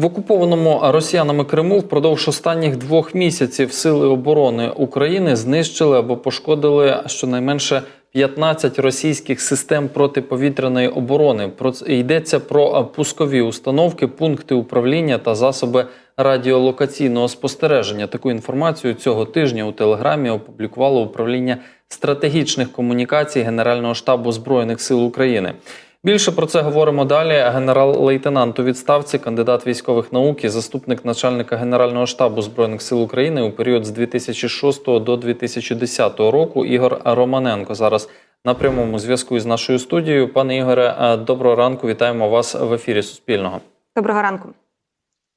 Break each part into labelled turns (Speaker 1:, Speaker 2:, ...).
Speaker 1: В окупованому росіянами Криму впродовж останніх двох місяців сили оборони України знищили або пошкодили щонайменше 15 російських систем протиповітряної оборони. Про йдеться про пускові установки, пункти управління та засоби радіолокаційного спостереження. Таку інформацію цього тижня у телеграмі опублікувало управління стратегічних комунікацій Генерального штабу збройних сил України. Більше про це говоримо далі. Генерал-лейтенант у відставці, кандидат військових наук і заступник начальника Генерального штабу збройних сил України у період з 2006 до 2010 року. Ігор Романенко зараз на прямому зв'язку із нашою студією. Пане Ігоре, е, доброго ранку. Вітаємо вас в ефірі Суспільного.
Speaker 2: Доброго ранку.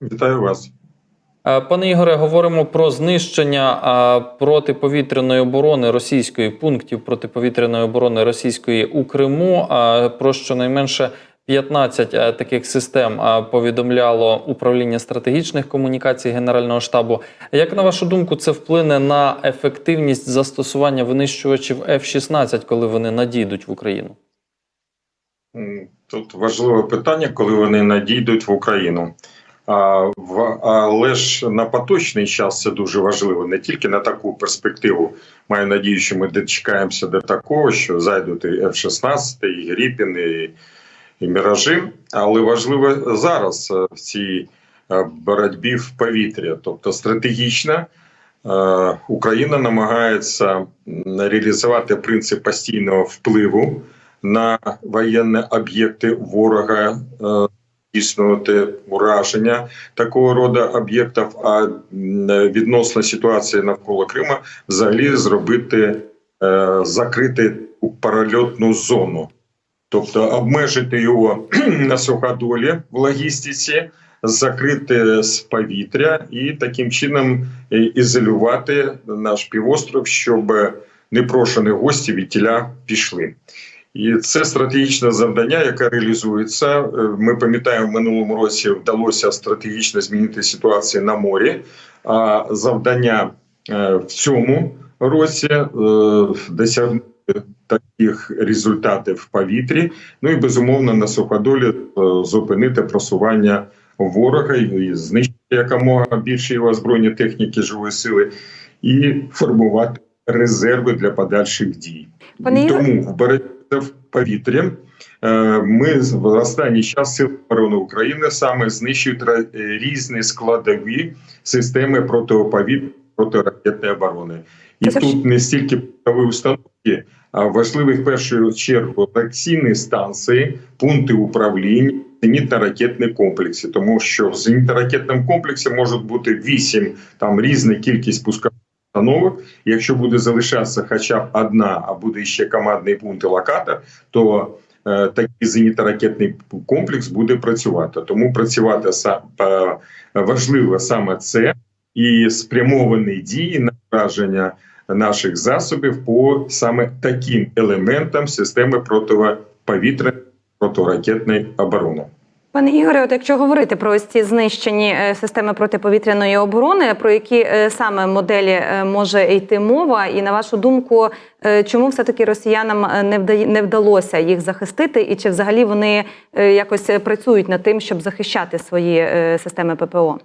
Speaker 3: Вітаю вас.
Speaker 1: Е, Пане Ігоре, говоримо про знищення е, протиповітряної оборони російської пунктів протиповітряної оборони російської у Криму. е, Про щонайменше 15 е, таких систем повідомляло управління стратегічних комунікацій Генерального штабу. Як на вашу думку, це вплине на ефективність застосування винищувачів F-16, коли вони надійдуть в Україну?
Speaker 3: Тут важливе питання, коли вони надійдуть в Україну. Але ж на поточний час це дуже важливо, не тільки на таку перспективу. Маю надію, що ми дочекаємося до такого, що зайдуть і F-16, і Гріпін, і, і Міражі. Але важливо зараз е, в цій е, боротьбі в повітря, тобто стратегічно. е, Україна намагається реалізувати принцип постійного впливу на воєнні об'єкти ворога, здійснювати ураження такого роду об'єктів, а відносно ситуації навколо Крима взагалі зробити е, закрити паральотну зону, тобто обмежити його на суходолі в логістиці. Закрити з повітря і таким чином е, ізолювати наш півостров, щоб непрошені гості від тіля пішли. І це стратегічне завдання, яке реалізується. Е, Ми пам'ятаємо, в минулому році вдалося стратегічно змінити ситуацію на морі. А завдання е, в цьому році е, досягнути таких результатів в повітрі. Ну і безумовно на суходолі зупинити просування ворога і знищити якомога більше його збройні техніки живої сили і формувати резерви для подальших дій.
Speaker 2: Пане
Speaker 3: Тому в боротьбі в повітрі е, ми в останній час Сили оборони України саме знищують е, різні складові системи протиповітря протиракетної оборони. І
Speaker 2: Це
Speaker 3: тут не стільки пускові установки, а важливі в першу чергу реакційні станції, пункти управління. Зенітно-ракетні комплекси, тому що в зенітно-ракетному комплексі може бути вісім там різна кількість пускових установок. Якщо буде залишатися хоча б одна, а буде ще командний пункт і локатор, то е, такий зенітно-ракетний комплекс буде працювати. Тому працювати са- е, важливо саме це і спрямовані дії на враження наших засобів по саме таким елементам системи протиповітряної протиракетної оборони.
Speaker 2: Пане Ігоре, от якщо говорити про ось ці знищені е, системи протиповітряної оборони, про які е, саме моделі е, може йти мова, і на вашу думку, чому все таки росіянам не вдалося їх захистити, і чи взагалі вони якось працюють над тим, щоб захищати свої системи ППО?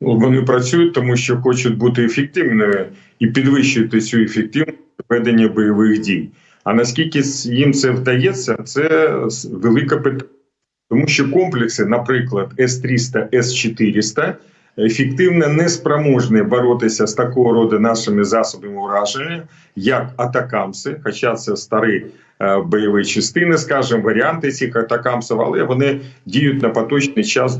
Speaker 3: Вони працюють, тому що хочуть бути ефективними і підвищувати цю ефективність ведення бойових дій. А наскільки їм це вдається, це велике питання. Тому що комплекси, наприклад, С-300, С-400, ефективно не спроможні боротися з такого роду нашими засобами ураження, як атакамси, хоча це старі е, бойові частини, скажімо, варіанти цих атакамсів, але вони діють на поточний час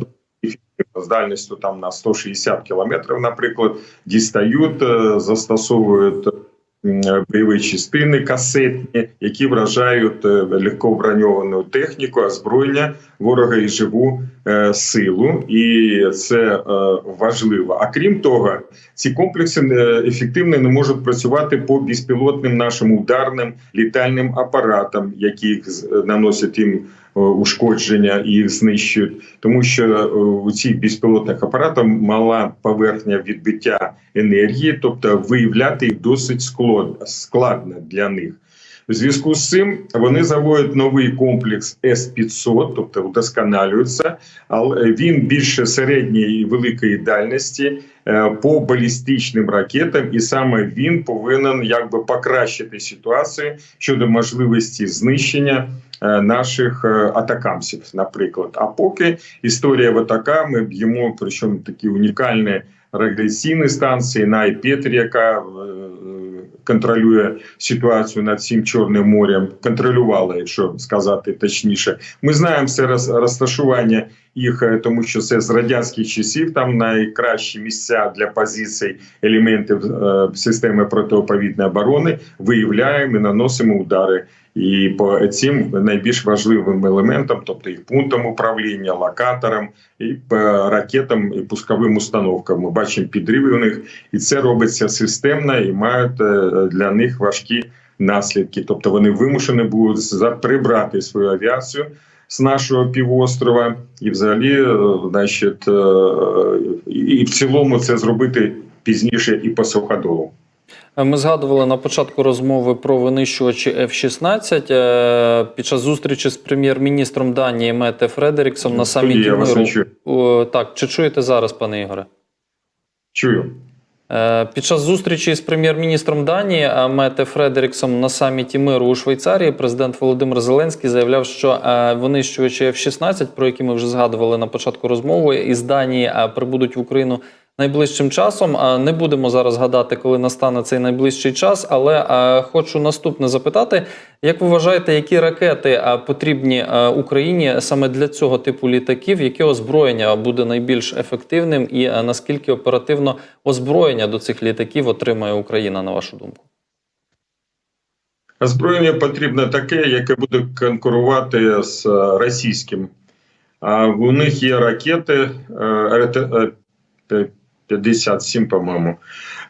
Speaker 3: з дальністю там на 160 кілометрів, наприклад, дістають, е, застосовують бойові частини касетні, які вражають е, легковброньовану техніку, озброєння ворога і живу е, силу, і це е, важливо. А крім того, ці комплекси е, ефективно не можуть працювати по безпілотним нашим ударним літальним апаратам, які наносять їм е, ушкодження і знищують, тому що е, у цих безпілотних апаратах мала поверхня відбиття енергії, тобто виявляти їх досить склад- складно для них. В зв'язку з цим вони заводять новий комплекс С-500, тобто удосконалюється, але він більше середньої і великої дальності е, по балістичним ракетам, і саме він повинен якби покращити ситуацію щодо можливості знищення е, наших е, атакамсів, наприклад. А поки історія в така, ми б'ємо причому такі унікальні радіаційні станції на Айпетрі, яка е, контролює ситуацію над всім Чорним морем, контролювала, якщо сказати точніше. Ми знаємо все роз- розташування їх, е, тому що це з радянських часів. Там найкращі місця для позицій елементів е, системи протиповітної оборони. Виявляємо і наносимо удари. І по цим найбільш важливим елементам, тобто їх пунктам управління, локаторам, і ракетам і пусковим установкам. Ми бачимо підриви у них, і це робиться системно і мають е, для них важкі наслідки. Тобто вони вимушені будуть прибрати свою авіацію з нашого півострова, і взагалі, е, значить, е, і в цілому це зробити пізніше і по суходолу.
Speaker 1: Ми згадували на початку розмови про винищувачі F-16 е, під час зустрічі з прем'єр-міністром Данії Мете Фредеріксом на саміті миру. Так, чи чуєте зараз, пане Ігоре?
Speaker 3: Чую.
Speaker 1: Е, Під час зустрічі з прем'єр-міністром Данії Мете Фредеріксом на саміті миру у Швейцарії президент Володимир Зеленський заявляв, що е, винищувачі F-16, про які ми вже згадували на початку розмови, із Данії е, прибудуть в Україну найближчим часом. Е, Не будемо зараз гадати, коли настане цей найближчий час, але е, хочу наступне запитати: як ви вважаєте, які ракети е, потрібні е, Україні саме для цього типу літаків? Яке озброєння буде найбільш ефективним, і е, наскільки оперативно озброєння до цих літаків отримає Україна, на вашу думку?
Speaker 3: Озброєння потрібно таке, яке буде конкурувати з е, російським. А у них є ракети е, РТ-57, по-моєму.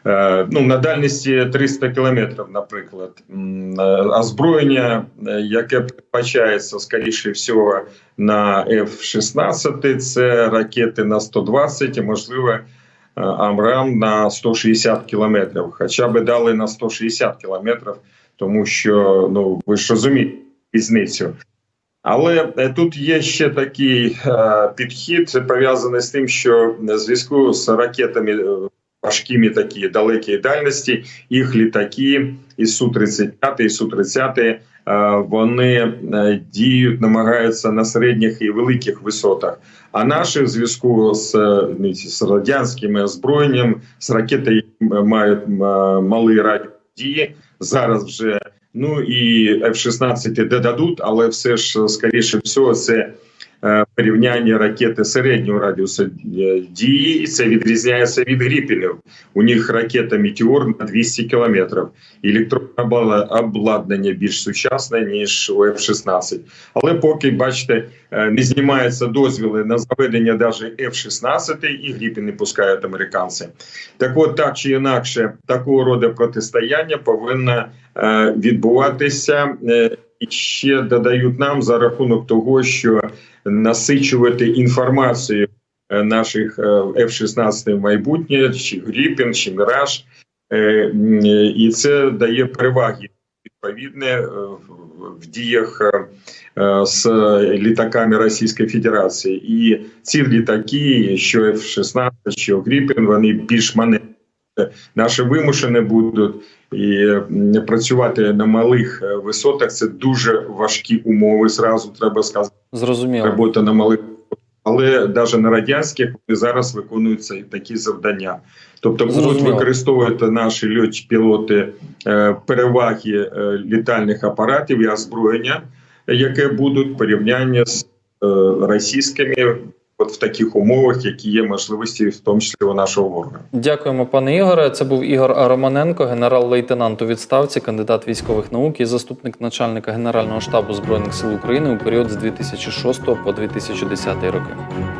Speaker 3: Е, Ну, на дальності 300 кілометрів, наприклад. Е, Озброєння, е, яке передбачається, скоріше всього, на F-16, це ракети на 120 і, можливо, Амрам на 160 кілометрів. Хоча б дали на 160 кілометрів, тому що ну ви ж розумієте різницю. Але е, тут є ще такий е, підхід, пов'язаний з тим, що в зв'язку з ракетами е, важкими такі далекі дальності, їх літаки і Су-35, і Су-30, е, вони діють, намагаються на середніх і великих висотах. А наші в зв'язку з, ну, з радянським озброєнням, з ракети мають малий радіус дії. Зараз вже ну і F-16 додадуть, але все ж скоріше всього це порівняння ракети середнього радіусу е, дії, і це відрізняється від гріпінів. У них ракета Метеор на 200 кілометрів. Електронне обладнання більш сучасне ніж у F-16. Але поки бачите, е, не знімаються дозвіли на заведення навіть F-16 і гріпіни пускають американці. Так от, так чи інакше, такого роду протистояння повинно е, відбуватися. Е, і ще додають нам за рахунок того, що насичувати інформацію е, наших е, F-16 в майбутнє, чи Гріпін, чи Міраж, Е, і це дає переваги відповідне в- діях з літаками Російської Федерації. І ці літаки, що F-16, що Гріпін, вони більш маневрені. Наші вимушені будуть і працювати на малих висотах. Це дуже важкі умови. Зразу треба сказати,
Speaker 1: Зрозуміло.
Speaker 3: робота на малих. Але навіть на радянських вони зараз виконуються і такі завдання. Тобто будуть використовувати наші льотчі пілоти е, переваги е, літальних апаратів і озброєння, яке будуть порівняння з е, російськими, от в таких умовах, які є можливості, в тому числі у нашого ворога.
Speaker 1: Дякуємо, пане Ігоре. Це був Ігор Романенко, генерал-лейтенант у відставці, кандидат військових наук і заступник начальника Генерального штабу Збройних сил України у період з 2006 по 2010 роки.